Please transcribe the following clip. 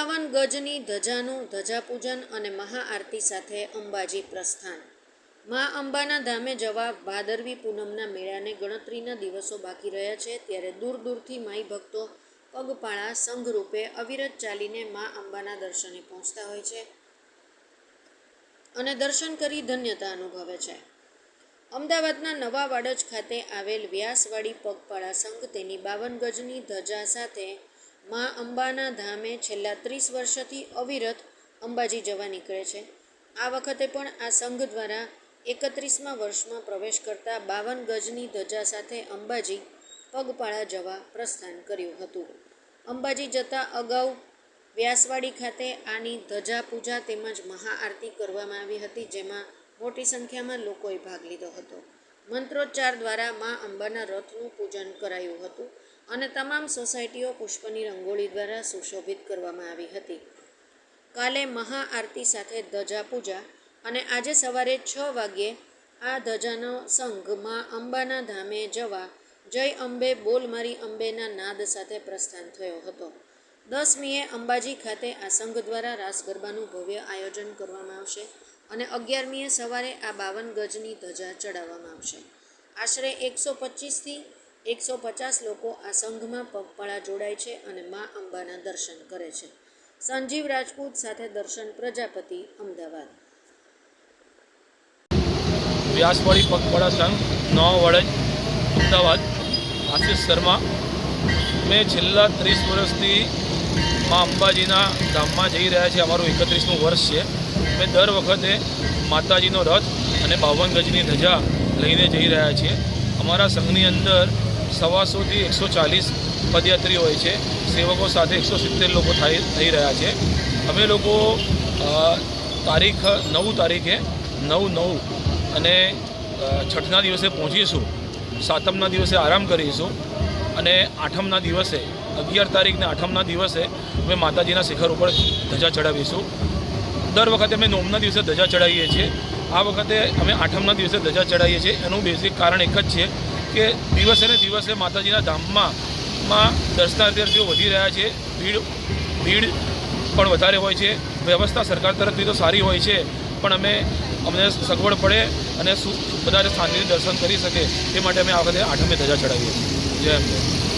એકાવન ગજની ધજાનું ધજાપૂજન અને મહાઆરતી સાથે અંબાજી પ્રસ્થાન. મા અંબાના ધામે જવા ભાદરવી પૂનમના મેળાને ગણતરીના દિવસો બાકી રહ્યા છે, ત્યારે દૂર દૂરથી માઈ ભક્તો પગપાળા સંઘરૂપે અવિરત ચાલીને મા અંબાના દર્શને પહોંચતા હોય છે અને દર્શન કરી ધન્યતા અનુભવે છે. અમદાવાદના નવા વાડજ ખાતે આવેલ વ્યાસવાડી પગપાળા સંઘ તેની બાવન ગજની ધજા સાથે મા અંબાના ધામે છેલ્લા ત્રીસ વર્ષથી અવિરત અંબાજી જવા નીકળે છે. આ વખતે પણ આ સંઘ દ્વારા એકત્રીસમાં વર્ષમાં પ્રવેશ કરતા બાવન ગજની ધજા સાથે અંબાજી પગપાળા જવા પ્રસ્થાન કર્યું હતું. અંબાજી જતા અગાઉ વ્યાસવાડી ખાતે આની ધજા પૂજા તેમજ મહાઆરતી કરવામાં આવી હતી, જેમાં મોટી સંખ્યામાં લોકોએ ભાગ લીધો હતો. મંત્રોચ્ચાર દ્વારા મા અંબાના રથનું પૂજન કરાયું હતું અને તમામ સોસાયટીઓ પુષ્પની રંગોળી દ્વારા સુશોભિત કરવામાં આવી હતી. કાલે મહાઆરતી સાથે ધજા પૂજા અને આજે સવારે છ વાગ્યે આ ધજાનો સંઘ મા અંબાના ધામે જવા જય અંબે બોલ મારી અંબેના નાદ સાથે પ્રસ્થાન થયો હતો. દસમીએ અંબાજી ખાતે આ સંઘ દ્વારા રાસ ગરબાનું ભવ્ય આયોજન કરવામાં આવશે અને અગિયારમીએ સવારે આ બાવન ગજની ધજા ચડાવવામાં આવશે. આશરે એકસો પચીસથી એકસો પચાસ લોકો આ સંઘમાં પગપાળા જોડાય છે અને મા અંબાના દર્શન કરે છે. સંજીવ રાજપૂત સાથે દર્શન પ્રજાપતિ, અમદાવાદ. વ્યાસવાડી પગપાળા સંઘ, નવા વડજ અમદાવાદ. આશિષ શર્મા. મેં છેલ્લા ત્રીસ વર્ષથી મા અંબાજીના ધામમાં જઈ રહ્યા છે. અમારું એકત્રીસમું વર્ષ છે. અમે દર વખતે માતાજીનો રથ અને બાવન ગજની ધજા લઈને જઈ રહ્યા છીએ. અમારા સંઘની અંદર સવાસોથી એકસો ચાલીસ પદયાત્રી હોય છે. સેવકો સાથે એકસો સિત્તેર લોકો થઈ થઈ રહ્યા છે. અમે લોકો તારીખ, નવ તારીખે નવ નવ અને છઠના દિવસે પહોંચીશું. સાતમના દિવસે આરામ કરીશું અને આઠમના દિવસે અગિયાર તારીખને આઠમના દિવસે અમે માતાજીના શિખર ઉપર ધજા ચડાવીશું. દર વખતે અમે નોમના દિવસે ધજા ચડાવીએ છીએ. આ વખતે અમે આઠમના દિવસે ધજા ચડાવીએ છીએ. એનું બેઝિક કારણ એક જ છે કે દિવસે ને દિવસે માતાજીના ધામમાં માં દર્શનાર્થીઓ વધી રહ્યા છે. ભીડ ભીડ પણ વધારે હોય છે. વ્યવસ્થા સરકાર તરફથી તો સારી હોય છે, પણ અમે અમને સગવડ પડે અને બધા શાંતિથી દર્શન કરી શકે તે માટે અમે આ વખતે આઠમે ધજા ચડાવીએ છીએ. જય